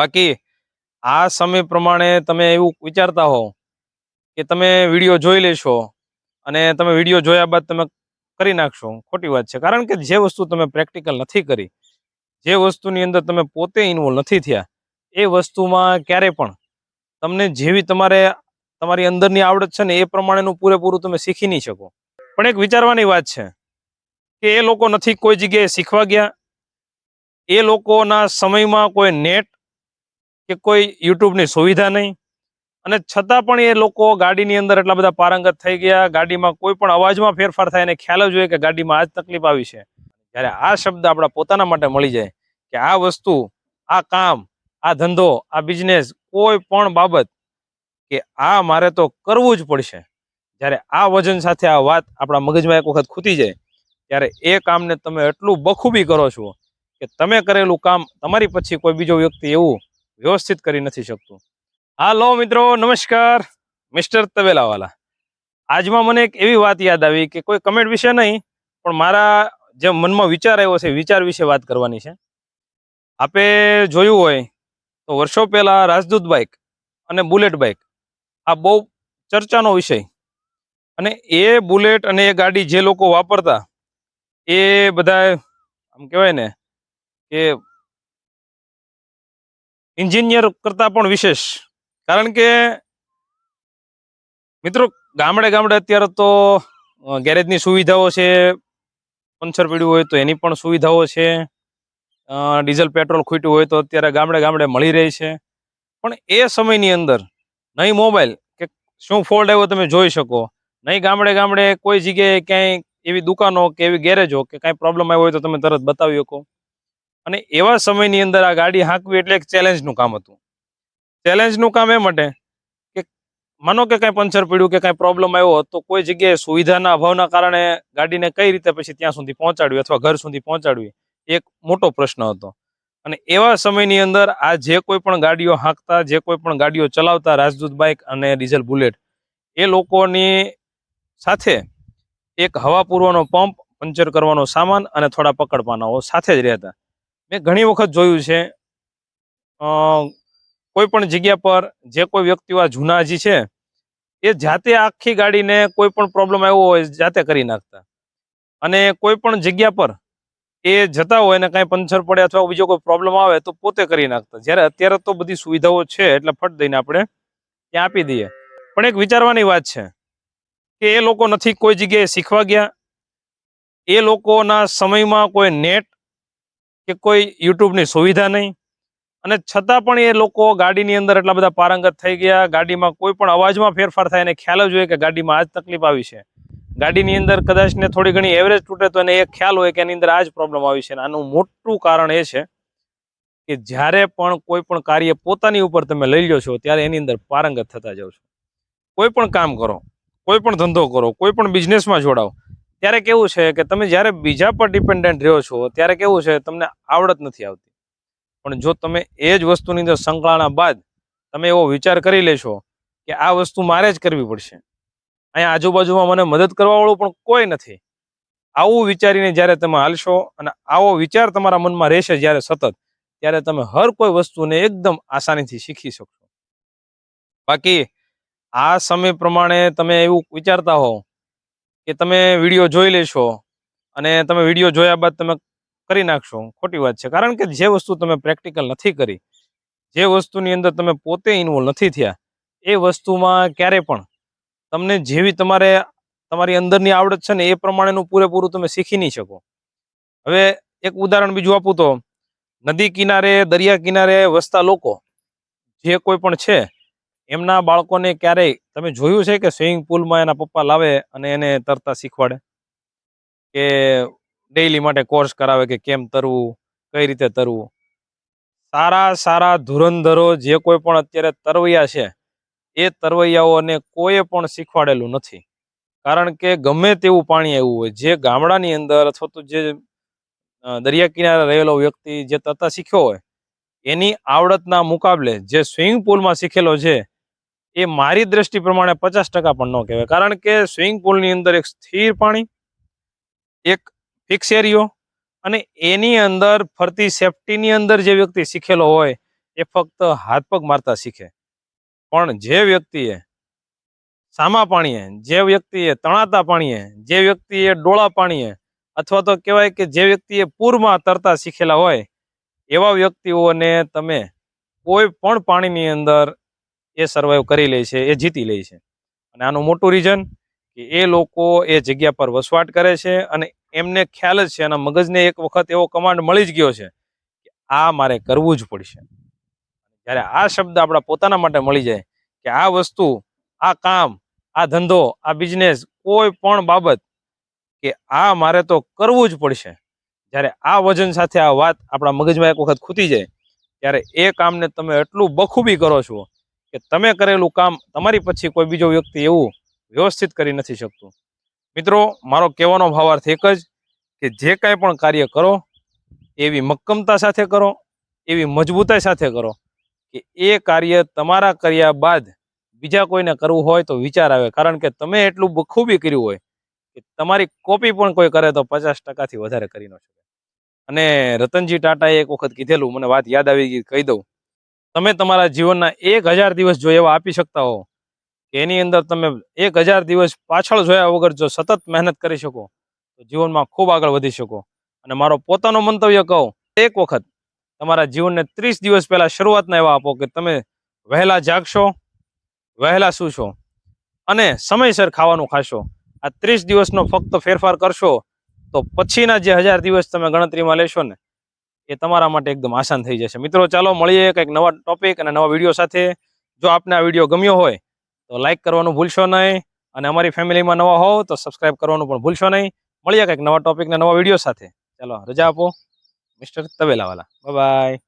બાકી આ સમય પ્રમાણે તમે એવું વિચારતા હો કે તમે વીડિયો જોઈ લેશો અને તમે વીડિયો જોયા બાદ તમે કરી નાખશો. ખોટી વાત છે. કારણ કે જે વસ્તુ તમે પ્રેક્ટિકલ નથી કરી, જે વસ્તુની અંદર તમે પોતે ઇન્વોલ્વ નથી થયા, એ વસ્તુમાં ક્યારેય પણ તમને જેવી તમારે, તમારી અંદરની આવડત છે ને એ પ્રમાણેનું પૂરેપૂરું તમે શીખી નહીં શકો. પણ એક વિચારવાની વાત છે કે એ લોકો નથી કોઈ જગ્યાએ શીખવા ગયા, એ લોકોના સમયમાં કોઈ નેટ કે કોઈ યુટ્યુબની સુવિધા નહીં. અને છતાં પણ એ લોકો ગાડીની અંદર એટલા બધા પારંગત થઈ ગયા, ગાડીમાં કોઈ પણ અવાજમાં ફેરફાર થાય એને ખ્યાલ જ હોય કે ગાડીમાં આ જ તકલીફ આવી છે. જ્યારે આ શબ્દ આપણા પોતાના માટે મળી જાય કે આ વસ્તુ, આ કામ, આ ધંધો, આ બિઝનેસ કોઈ પણ બાબત કે આ મારે તો કરવું જ પડશે. જ્યારે આ વજન સાથે આ વાત આપણા મગજમાં એક વખત ખૂટી જાય, ત્યારે એ કામને તમે એટલું બખૂબી કરો છો કે તમે કરેલું કામ તમારી પછી કોઈ બીજો વ્યક્તિ એવું વ્યવસ્થિત કરી નથી શકતું. હાલો મિત્રો, નમસ્કાર, મિસ્ટર તવેલાવાલા આજમાં મને એક એવી વાત યાદ આવી કે કોઈ કમેન્ટ વિશે નહીં, પણ મારા જે મનમાં વિચાર આવ્યો છે, વિચાર વિશે વાત કરવાની છે. આપે જોયું હોય તો વર્ષો પહેલાં રાજદૂત બાઇક અને બુલેટ બાઇક આ બહુ ચર્ચાનો વિષય. અને એ બુલેટ અને એ ગાડી જે લોકો વાપરતા, એ બધા આમ કહેવાય ને, કે એન્જિનિયર કરતાં પણ વિશેષ. કારણ કે, મિત્રો, ગામડે ગામડે અત્યારે તો ગેરેજની સુવિધાઓ છે, પંચર પીડ્યું હોય તો એની પણ સુવિધાઓ છે ડીઝલ, પેટ્રોલ ખૂટ્યું હોય તો અત્યારે ગામડે ગામડે મળી રહી છે. પણ એ સમયની અંદર, નહીં મોબાઈલ, કે શું ફોલ્ટ આવ્યો તમે જોઈ શકો. નહીં ગામડે ગામડે કોઈ જગ્યાએ ક્યાંય એવી દુકાનો કે એવી ગેરેજો કે કાંઈ પ્રોબ્લેમ આવ્યો હોય તો તમે તરત બતાવી શકો. અને એવા સમયની અંદર આ ગાડી હાંકવી એટલે એક ચેલેન્જનું કામ હતું. ચેલેન્જનું કામ એ માટે કે માનો કે કાંઈ પંચર પડ્યું કે કાંઈ પ્રોબ્લેમ આવ્યો તો કોઈ જગ્યાએ સુવિધાના અભાવના કારણે ગાડીને કઈ રીતે પછી ત્યાં સુધી પહોંચાડવી અથવા ઘર સુધી પહોંચાડવી, એક મોટો પ્રશ્ન હતો. અને એવા સમયની અંદર આ જે કોઈ પણ ગાડીઓ હાંકતા, જે કોઈ પણ ગાડીઓ ચલાવતા, રાજદૂત બાઇક અને ડીઝલ બુલેટ એ લોકોની સાથે એક હવા પૂરવાનો પંપ પંચર કરવાનો સામાન અને થોડા પકડપાનાઓ સાથે જ રહેતા. મેં ઘણી વખત જોયું છે કોઈ પણ જગ્યા પર જે કોઈ વ્યક્તિઓ આ જૂના હજી છે, એ જાતે આખી ગાડીને કોઈ પણ પ્રોબ્લેમ આવ્યો હોય જાતે કરી નાખતા. અને કોઈ પણ જગ્યા પર એ જતા હોય ને કાંઈ પંચર પડે અથવા બીજો કોઈ પ્રોબ્લેમ આવે તો પોતે કરી નાખતા. જ્યારે અત્યારે તો બધી સુવિધાઓ છે એટલે ફટ દઈને આપણે ત્યાં આપી દઈએ. પણ એક વિચારવાની વાત છે કે એ લોકો નથી કોઈ જગ્યાએ શીખવા ગયા. એ લોકોના સમયમાં કોઈ નેટ કે કોઈ યુટ્યુબની સુવિધા નહીં. અને છતાં પણ એ લોકો ગાડીની અંદર એટલા બધા પારંગત થઈ ગયા. ગાડીમાં કોઈ પણ અવાજમાં ફેરફાર થાય એને ખ્યાલ જ હોય કે ગાડીમાં આ જ તકલીફ આવી છે. ગાડીની અંદર કદાચ ને થોડી ઘણી એવરેજ તૂટે તો એને એ ખ્યાલ હોય કે એની અંદર આ જ પ્રોબ્લેમ આવી છે. આનું મોટું કારણ એ છે કે જ્યારે પણ કોઈ પણ કાર્ય પોતાની ઉપર તમે લઈ લો છો, ત્યારે એની અંદર પારંગત થતા જાઓ છો. કોઈ પણ કામ કરો, કોઈ પણ ધંધો કરો, કોઈ પણ બિઝનેસમાં જોડાઓ ત્યારે કેવું છે કે તમે જ્યારે બીજા પર ડિપેન્ડન્ટ રહ્યો છો, ત્યારે કેવું છે, તમને આવડત નથી આવતી. પણ જો તમે એ જ વસ્તુની અંદર સંકળાણા બાદ તમે એવો વિચાર કરી લેશો કે આ વસ્તુ મારે જ કરવી પડશે. અહીંયા આજુબાજુમાં મને મદદ કરવાવાળું પણ કોઈ નથી. આવું વિચારીને જ્યારે તમે હાલશો અને આવો વિચાર તમારા મનમાં રહેશે જ્યારે સતત, ત્યારે તમે હર કોઈ વસ્તુને એકદમ આસાનીથી શીખી શકશો. બાકી આ સમય પ્રમાણે તમે એવું વિચારતા હો કે તમે વીડિયો જોઈ લેશો અને તમે વીડિયો જોયા બાદ તમે કરી નાખશો. ખોટી વાત છે. કારણ કે જે વસ્તુ તમે પ્રેક્ટિકલ નથી કરી, જે વસ્તુની અંદર તમે પોતે ઇન્વોલ્વ નથી થયા, એ વસ્તુમાં ક્યારે પણ તમને જેવી તમારે, તમારી અંદરની આવડત છે ને એ પ્રમાણેનું પૂરેપૂરું તમે શીખી નહીં શકો. હવે એક ઉદાહરણ બીજું આપું તો, નદી કિનારે, દરિયા કિનારે વસતા લોકો, જે કોઈ પણ છે એમના બાળકોને ક્યારેય, તમે જોયું છે કે સ્વિમિંગ પુલમાં એના પપ્પા લાવે અને એને તરતા શીખવાડે? કે ડેઇલી માટે કોર્સ કરાવે કે કેમ તરવું, કઈ રીતે તરવું? સારા સારા ધુરંધરો જે કોઈ પણ અત્યારે તરવૈયા છે, એ તરવૈયાઓને કોઈએ પણ શીખવાડેલું નથી. કારણ કે ગમે તેવું પાણી આવ્યું હોય, જે ગામડાની અંદર અથવા તો જે દરિયા કિનારે રહેલો વ્યક્તિ જે તરતા શીખ્યો હોય, એની આવડતના મુકાબલે જે સ્વિમિંગ પુલમાં શીખેલો છે એ મારી દ્રષ્ટિ પ્રમાણે પચાસ ટકા પણ ન કહેવાય. કારણ કે સ્વિમિંગ પુલની અંદર એક સ્થિર પાણી, એક ફિક્સ એરિયો અને એની અંદર ફરતી સેફટીની અંદર જે વ્યક્તિ શીખેલો હોય, એ ફક્ત હાથ પગ મારતા શીખે. પણ જે વ્યક્તિએ સામા પાણીએ, જે વ્યક્તિએ તણાતા પાણીએ, જે વ્યક્તિએ ડોળા પાણીએ અથવા તો કહેવાય કે જે વ્યક્તિએ પૂરમાં તરતા શીખેલા હોય, એવા વ્યક્તિઓને તમે કોઈ પણ પાણીની અંદર એ સર્વાઈવ કરી લે છે, એ જીતી લે છે. અને આનું મોટું રીઝન કે એ લોકો એ જગ્યા પર વસવાટ કરે છે અને એમને ખ્યાલ જ છે, એના મગજને એક વખત એવો કમાન્ડ મળી જ ગયો છે કે આ મારે કરવું જ પડશે. જ્યારે આ શબ્દ આપણા પોતાના માટે મળી જાય કે આ વસ્તુ, આ કામ, આ ધંધો, આ બિઝનેસ કોઈ પણ બાબત કે આ મારે તો કરવું જ પડશે. જ્યારે આ વજન સાથે આ વાત આપણા મગજમાં એક વખત ખૂતી જાય, ત્યારે એ કામને તમે એટલું બખૂબી કરો છો કે તમે કરેલું કામ તમારી પછી કોઈ બીજો વ્યક્તિ એવું વ્યવસ્થિત કરી નથી શકતું. મિત્રો, મારો કહેવાનો ભાવાર્થ એક જ કે જે કાંઈ પણ કાર્ય કરો, એવી મક્કમતા સાથે કરો, એવી મજબૂતાઈ સાથે કરો કે એ કાર્ય તમારા કર્યા બાદ બીજા કોઈને કરવું હોય તો વિચાર આવે. કારણ કે તમે એટલું બખૂબી કર્યું હોય કે તમારી કોપી પણ કોઈ કરે તો પચાસ ટકાથી વધારે કરી ન શકે. અને રતનજી ટાટાએ એક વખત કીધેલું, મને વાત યાદ આવી ગઈ, કહી દઉં. તમે તમારા જીવનના એક હજાર દિવસ જો એવા આપી શકતા હો કે એની અંદર તમે એક હજાર દિવસ પાછળ જોયા વગર જો સતત મહેનત કરી શકો, તો જીવનમાં ખૂબ આગળ વધી શકો. અને મારો પોતાનો મંતવ્ય કહું, એક વખત તમારા જીવનને ત્રીસ દિવસ પહેલાં શરૂઆતના એવા આપો કે તમે વહેલા જાગશો, વહેલા સૂશો અને સમયસર ખાવાનું ખાશો. આ ત્રીસ દિવસનો ફક્ત ફેરફાર કરશો તો પછીના જે હજાર દિવસ તમે ગણતરીમાં લેશો ને એ તમારા માટે એકદમ આસાન થઈ જશે. મિત્રો, ચાલો મળીએ કંઈક નવા ટોપિક અને નવા વીડિયો સાથે. જો આપને આ વીડિયો ગમ્યો હોય, તો લાઇક કરવાનું ભૂલશો નહીં અને અમારી ફેમિલીમાં નવા હોવ, તો સબસ્ક્રાઇબ કરવાનું પણ ભૂલશો નહીં. મળીએ કંઈક નવા ટોપિક ને નવા વીડિયો સાથે. ચાલો, રજા આપો મિસ્ટર તબેલાવાલા. બાય